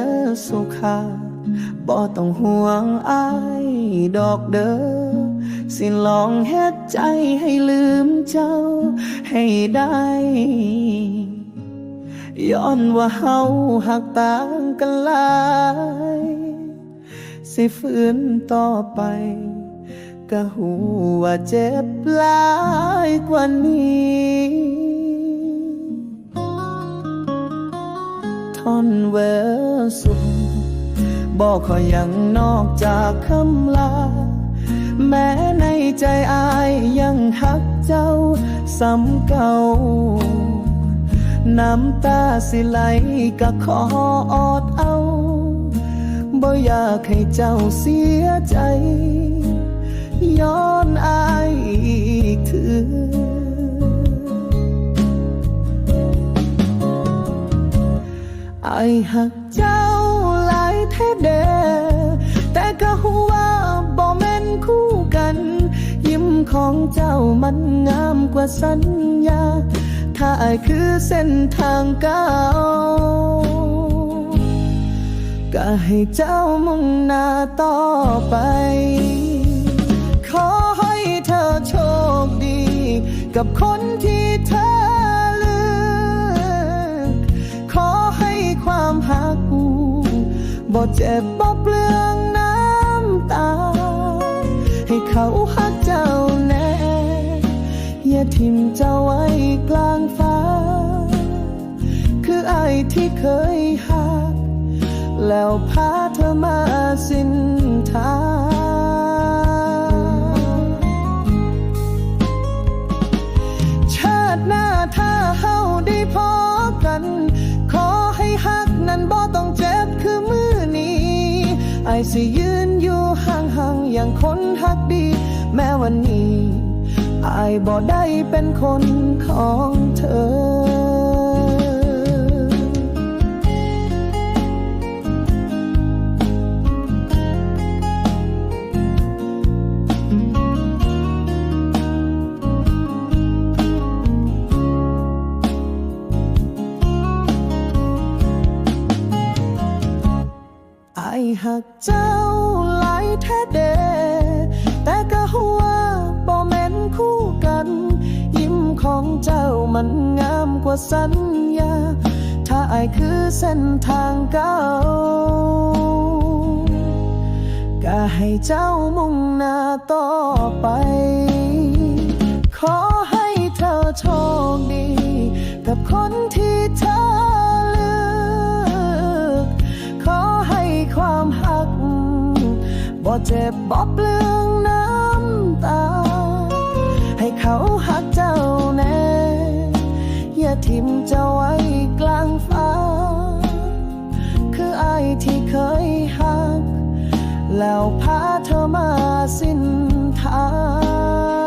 อสุขาบ่ต้องห่วงอายดอกเด้อสิลองเฮ็ดใจให้ลืมเจ้าให้ได้ย้อนว่าเฮาหักต่างกันหลายสิฝืนต่อไปก็หูว่าเจ็บหลายกว่านี้ทนเวอ สุขบอกขอยังนอกจากคำลา แม้ในใจอายยังหักเจ้าซ้ำเก่า น้ำตาสิไหลก็ขออดเอา บ่อยากให้เจ้าเสียใจ ไอหักเจ้าหลายแท้เดแต่ก็หูว่าบ่แม่นคู่กัน ยิ้มของเจ้ามันงามกว่าสัญญา ถ้าไอคือเส้นทางเก้าวก็ให้เจ้ามุ่งหน้าต่อไป ขอให้เธอโชคดี กับคนที่ บ่เจ็บบ่เปลืองน้ำตา ให้เขาหักเจ้าแน่ อย่าทิ้มเจ้าไว้กลางฟ้า คือไอ้ที่เคยหัก แล้วพาเธอมาสิ้นทางชาติหน้าถ้าเฮาได้พอกัน สิยืนอยู่ห่างๆอย่างคนฮักดี แม้วันนี้ไอายบ่ได้เป็นคนของเธอ หักเจ้าหลายแท้เด แต่ก็หัวาบ่แม่นคู่กัน ยิ้มของเจ้ามันงามกว่าสัญญา ถ้าไอคือเส้นทางเก้าก็ให้เจ้ามุ่งหน้าต่อไป ขอให้เธอโชคดี กับคนที่ บ่เจ็บบ่เปลืองน้ำตา ให้เขาหักเจ้าแน่ อย่าทิ้มเจ้าไว้กลางฟ้า คือไอ้ที่เคยหัก แล้วพาเธอมาสิ้นทาง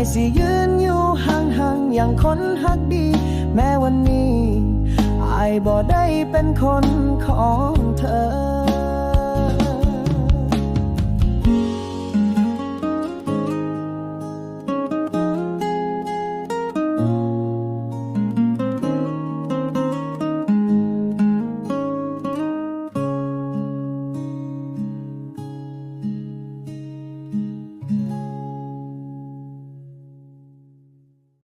ายสิยืนอยู่ห่างๆอย่างคนฮักดี แม้วันนี้ไอายบ่ได้เป็นคนของเธอ